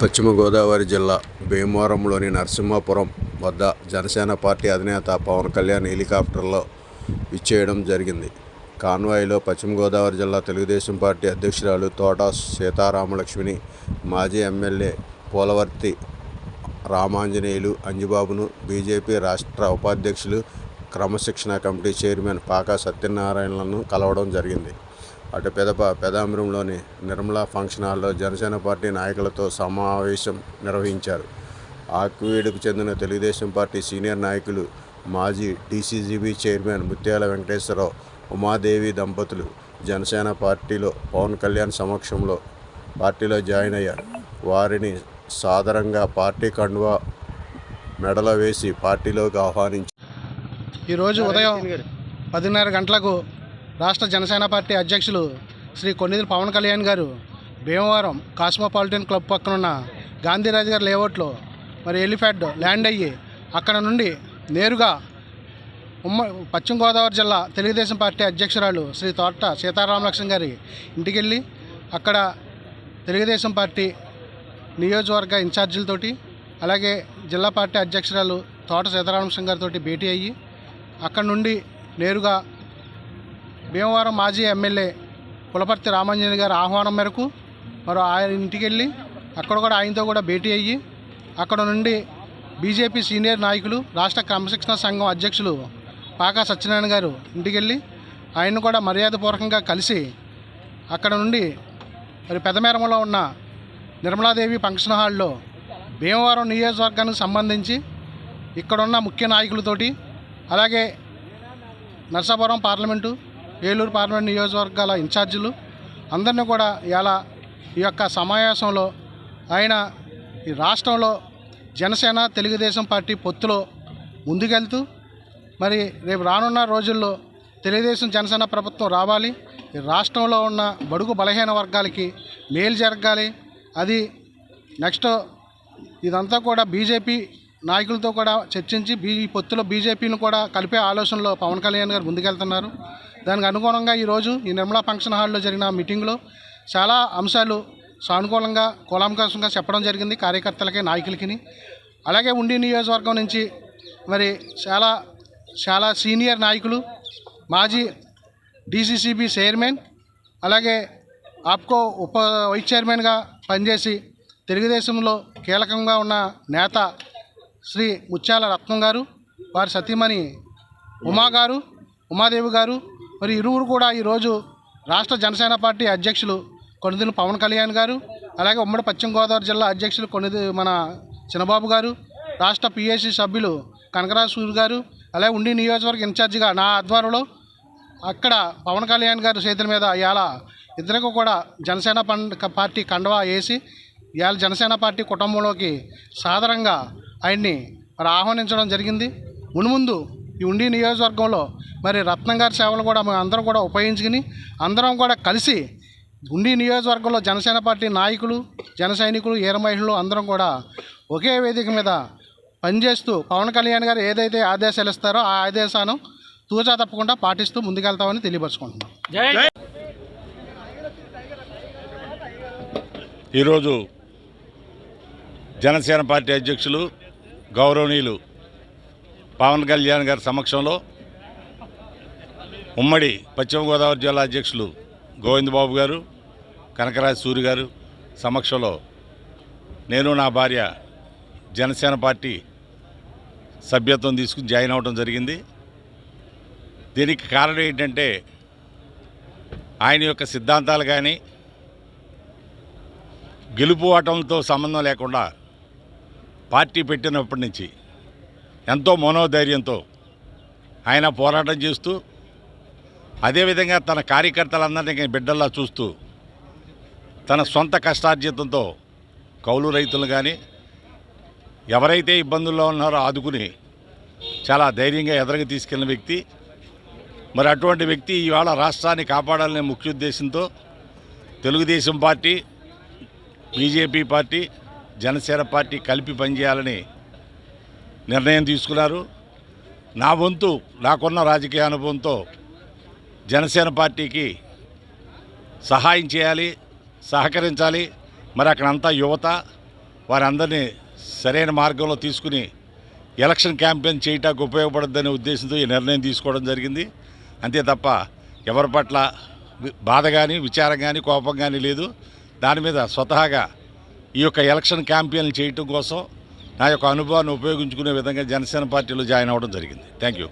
పశ్చిమ గోదావరి జిల్లా భీమవరంలోని నరసింహాపురం వద్ద జనసేన పార్టీ అధినేత పవన్ కళ్యాణ్ హెలికాప్టర్లో విచ్చేయడం జరిగింది. కాన్వాయ్లో పశ్చిమ గోదావరి జిల్లా తెలుగుదేశం పార్టీ అధ్యక్షురాలు తోటా సీతారామలక్ష్మిని మాజీ ఎమ్మెల్యే పోలవర్తి రామాంజనేయులు అంజిబాబును బీజేపీ రాష్ట్ర ఉపాధ్యక్షులు క్రమశిక్షణ కమిటీ చైర్మన్ పాకా సత్యనారాయణలను కలవడం జరిగింది. అటు పెదప పెదాంబరంలోని నిర్మలా ఫంక్షన్ హాల్లో జనసేన పార్టీ నాయకులతో సమావేశం నిర్వహించారు. ఆక్వీడుకు చెందిన తెలుగుదేశం పార్టీ సీనియర్ నాయకులు మాజీ డీసీజీబీ చైర్మన్ ముత్యాల వెంకటేశ్వరరావు ఉమాదేవి దంపతులు జనసేన పార్టీలో పవన్ కళ్యాణ్ సమక్షంలో పార్టీలో జాయిన్ అయ్యారు. వారిని సాధారణంగా పార్టీ కండువా మెడలో వేసి పార్టీలోకి ఆహ్వానించారు. ఈరోజు ఉదయం పదిన్నర గంటలకు రాష్ట్ర జనసేన పార్టీ అధ్యక్షులు శ్రీ కొన్నిదిరి పవన్ కళ్యాణ్ గారు భీమవరం కాస్మోపాలిటన్ క్లబ్ పక్కనున్న గాంధీరాజు గారి లేఅవుట్లో మరి ఎలిఫ్యాడ్ ల్యాండ్ అయ్యి అక్కడ నుండి నేరుగా ఉమ్మ పశ్చిమ గోదావరి జిల్లా తెలుగుదేశం పార్టీ అధ్యక్షురాలు శ్రీ తోట సీతారామలక్ష్మణ్ గారి ఇంటికి వెళ్ళి అక్కడ తెలుగుదేశం పార్టీ నియోజకవర్గ ఇన్ఛార్జీలతోటి అలాగే జిల్లా పార్టీ అధ్యక్షురాలు తోట సీతారామలక్ష్మణ్ గారితో భేటీ అయ్యి అక్కడ నుండి నేరుగా భీమవరం మాజీ ఎమ్మెల్యే కులపర్తి రామాంజని గారి ఆహ్వానం మేరకు మరో ఆయన ఇంటికి వెళ్ళి అక్కడ కూడా ఆయనతో కూడా భేటీ అయ్యి అక్కడ నుండి బీజేపీ సీనియర్ నాయకులు రాష్ట్ర క్రమశిక్షణ సంఘం అధ్యక్షులు పాకా సత్యనారాయణ గారు ఇంటికి వెళ్ళి ఆయన్ను కూడా మర్యాదపూర్వకంగా కలిసి అక్కడ నుండి మరి పెదమేరమలో ఉన్న నిర్మలాదేవి ఫంక్షన్ హాల్లో భీమవరం నియోజకవర్గానికి సంబంధించి ఇక్కడున్న ముఖ్య నాయకులతోటి అలాగే నర్సాపురం పార్లమెంటు ఏలూరు పార్లమెంట్ నియోజకవర్గాల ఇన్ఛార్జీలు అందరినీ కూడా ఇలా ఈ యొక్క సమావేశంలో ఆయన ఈ రాష్ట్రంలో జనసేన తెలుగుదేశం పార్టీ పొత్తులో ముందుకెళ్తూ మరి రేపు రానున్న రోజుల్లో తెలుగుదేశం జనసేన ప్రభుత్వం రావాలి ఈ రాష్ట్రంలో ఉన్న బడుగు బలహీన వర్గాలకి మేలు జరగాలి అది నెక్స్ట్ ఇదంతా కూడా బీజేపీ నాయకులతో కూడా చర్చించి బీ ఈ పొత్తులో బీజేపీని కూడా కలిపే ఆలోచనలో పవన్ కళ్యాణ్ గారు ముందుకెళ్తున్నారు. దానికి అనుగుణంగా ఈరోజు ఈ నిర్మలా ఫంక్షన్ హాల్లో జరిగిన మీటింగ్లో చాలా అంశాలు సానుకూలంగా కులాంకషంగా చెప్పడం జరిగింది కార్యకర్తలకి నాయకులకి అలాగే ఉండి నియోజకవర్గం నుంచి మరి చాలా చాలా సీనియర్ నాయకులు మాజీ డీసీసీబీ చైర్మన్ అలాగే ఆప్కో ఉప వైస్ చైర్మన్గా పనిచేసి తెలుగుదేశంలో కీలకంగా ఉన్న నేత శ్రీ ముత్యాల రత్నం గారు వారి సతీమణి ఉమా గారు ఉమాదేవి గారు మరి ఇరువురు కూడా ఈరోజు రాష్ట్ర జనసేన పార్టీ అధ్యక్షులు కొనిదిన పవన్ కళ్యాణ్ గారు అలాగే ఉమ్మడి పశ్చిమ గోదావరి జిల్లా అధ్యక్షులు కొన్నిది మన చిన్నబాబు గారు రాష్ట్ర పిఎస్సి సభ్యులు కనకరాజు సూరి గారు అలాగే ఉండి నియోజకవర్గ ఇన్ఛార్జిగా నా ఆధ్వర్యంలో అక్కడ పవన్ కళ్యాణ్ గారి చేతుల మీద ఇవాళ ఇద్దరికి కూడా జనసేన పండ పార్టీ కండవా వేసి ఇవాళ జనసేన పార్టీ కుటుంబంలోకి సాధారణంగా ఆయన్ని మరి ఆహ్వానించడం జరిగింది. మునుముందు ఈ ఉండి నియోజకవర్గంలో మరి రత్నం గారి సేవలు కూడా మేము అందరం కూడా ఉపయోగించుకుని అందరం కూడా కలిసి ఉండి నియోజకవర్గంలో జనసేన పార్టీ నాయకులు జన సైనికులు ఈర మహిళలు అందరం కూడా ఒకే వేదిక మీద పనిచేస్తూ పవన్ కళ్యాణ్ గారు ఏదైతే ఆదేశాలు ఇస్తారో ఆ ఆదేశాలను తూచా తప్పకుండా పాటిస్తూ ముందుకెళ్తామని తెలియపరుచుకుంటున్నాం. ఈరోజు జనసేన పార్టీ అధ్యక్షులు గౌరవనీయులు పవన్ కళ్యాణ్ గారి సమక్షంలో ఉమ్మడి పశ్చిమ గోదావరి జిల్లా అధ్యక్షులు గోవిందబాబు గారు కనకరాజ్ సూరి గారు సమక్షంలో నేను నా భార్య జనసేన పార్టీ సభ్యత్వం తీసుకుని జాయిన్ అవ్వడం జరిగింది. దీనికి కారణం ఏంటంటే ఆయన యొక్క సిద్ధాంతాలు కానీ గెలుపు ఓటంతో సంబంధం లేకుండా పార్టీ పెట్టినప్పటి నుంచి ఎంతో మనోధైర్యంతో ఆయన పోరాటం చేస్తూ అదేవిధంగా తన కార్యకర్తలందరినీ బిడ్డల్లా చూస్తూ తన సొంత కష్టార్జితంతో కౌలు రైతులు కానీ ఎవరైతే ఇబ్బందుల్లో ఉన్నారో ఆదుకుని చాలా ధైర్యంగా ఎదరగా తీసుకెళ్ళిన వ్యక్తి. మరి అటువంటి వ్యక్తి ఇవాళ రాష్ట్రాన్ని కాపాడాలనే ముఖ్య ఉద్దేశంతో Telugu Desam party BJP party Jana Sena party కలిపి పనిచేయాలని నిర్ణయం తీసుకున్నారు. నా వంతు నాకున్న రాజకీయ అనుభవంతో జనసేన పార్టీకి సహాయం చేయాలి సహకరించాలి. మరి అక్కడంతా యువత వారందరినీ సరైన మార్గంలో తీసుకుని ఎలక్షన్ క్యాంపెయిన్ చేయటానికి ఉపయోగపడద్దనే ఉద్దేశంతో ఈ నిర్ణయం తీసుకోవడం జరిగింది. అంతే తప్ప ఎవరి పట్ల బాధ కానీ విచారం కానీ కోపం కానీ లేదు. దాని మీద స్వతహాగా ఈ యొక్క ఎలక్షన్ క్యాంపెయిన్ చేయటం కోసం నా యొక్క అనుభవాన్ని ఉపయోగించుకునే విధంగా జనసేన పార్టీలో జాయిన్ అవ్వడం జరిగింది. Thank you